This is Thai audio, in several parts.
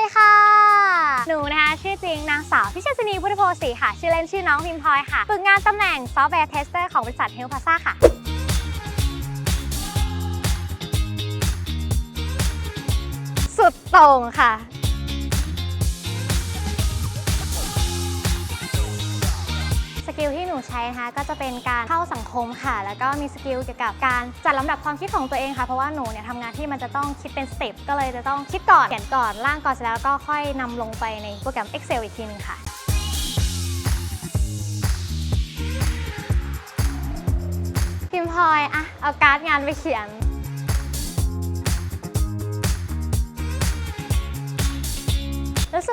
ดีค่ะ หนูนะคะ ชื่อจริงนางสาวพิเชษณีพุทธโพสีค่ะ ชื่อเล่นชื่อน้องพิมพลอยค่ะฝึกงานตำแหน่งซอฟต์แวร์เทสเตอร์ของบริษัทเฮลพาซ่าค่ะสุดโต่งค่ะ กิลที่หนูใช้นะคะก็จะเป็นการเข้าสังคมค่ะ แล้วก็มีสกิลเกี่ยวกับการจัดลำดับความคิดของตัวเองค่ะ เพราะว่าหนูเนี่ยทำงานที่มันจะต้องคิดเป็นสเต็ปก็เลยจะต้องคิดก่อนเขียนก่อนร่างก่อนเสร็จแล้วก็ค่อยนำลงไปในโปรแกรม Excel อีกทีหนึงค่ะพิมพลอยอะเอาการ์ดงานไปเขียน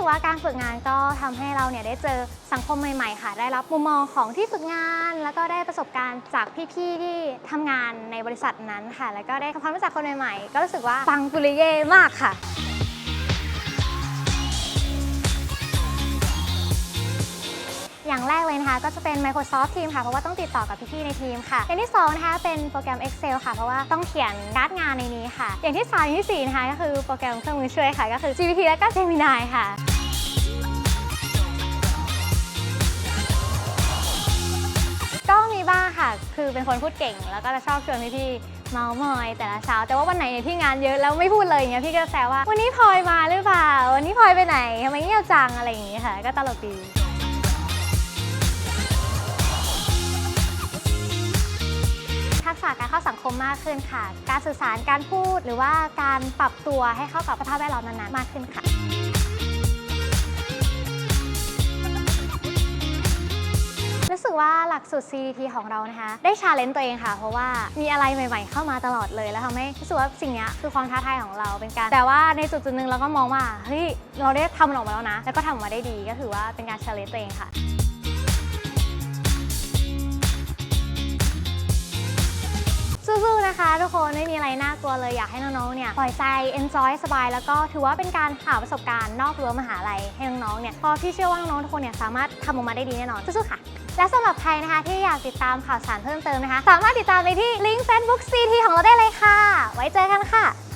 ว่าการฝึกงานก็ทำให้เราเนี่ยได้เจอสังคมใหม่ๆ ค่ะ ได้รับมุมมองของที่ฝึกงาน แล้วก็ได้ประสบการณ์จากพี่ๆที่ทำงานในบริษัทนั้นค่ะ แล้วก็ได้ความรู้จักคนใหม่ๆ ก็รู้สึกว่าฟังกุลิเย่มากค่ะอย่างแรกเลยนะคะก็จะเป็น Microsoft Teams ค่ะ เพราะว่าต้องติดต่อกับพี่ๆในทีมค่ะ อย่างที่2นะคะเป็นโปรแกรม Excel ค่ะ เพราะว่าต้องเขียนการ์ดงานในนี้ค่ะ อย่างที่3อย่างที่4นะคะก็คือโปรแกรมเครื่องมือช่วยค่ะ ก็คือ GPT และก็ Gemini ค่ะ คือเป็นคนพูดเก่ง แล้วก็จะชอบชวนพี่ๆเมาส์มอยแต่ละเช้า แต่ว่าวันไหนเนี่ยที่งานเยอะแล้วไม่พูดเลยอย่างเงี้ยพี่ก็แซวว่าวันนี้พลอยมาหรือเปล่า วันนี้พลอยไปไหนทำไมเงียบจังอะไรอย่างเงี้ยค่ะ ก็ตลกดีทักษะการเข้าสังคมมากขึ้นค่ะ การสื่อสารการพูดหรือว่าการปรับตัวให้เข้ากับสภาพแวดล้อมนั้นๆมากขึ้นค่ะ ว่าหลักสูตร CDT ของเรานะคะ ได้ชาเลนจ์ตัวเองค่ะ เพราะว่ามีอะไรใหม่ ๆ เข้ามาตลอดเลย แล้วทำให้รู้สึกว่าสิ่งนี้คือความท้าทายของเราเป็นการ แต่ว่าในจุดจุดๆหนึ่งเราก็มองว่าเฮ้ยเราได้ทำมันออกมาแล้วนะ แล้วก็ทำออกมาได้ดีก็ถือว่าเป็นการชาเลนจ์ตัวเองค่ะ นะคะทุกคนไม่มีอะไรน่ากลัวเลยอยากให้น้องๆเนี่ยปล่อยใจ enjoy สบาย แล้วก็ถือว่าเป็นการหาประสบการณ์นอกรั้วมหาลัยให้น้องๆเนี่ยพอพี่เชื่อว่าน้องๆทุกคนเนี่ยสามารถทำออกมาได้ดีแน่นอนสู้ๆค่ะและสำหรับใครนะคะที่อยากติดตามข่าวสารเพิ่มเติมนะคะ สามารถติดตามไปที่ลิงก์ Facebook CT ของเราได้เลยค่ะ ไว้เจอกันค่ะ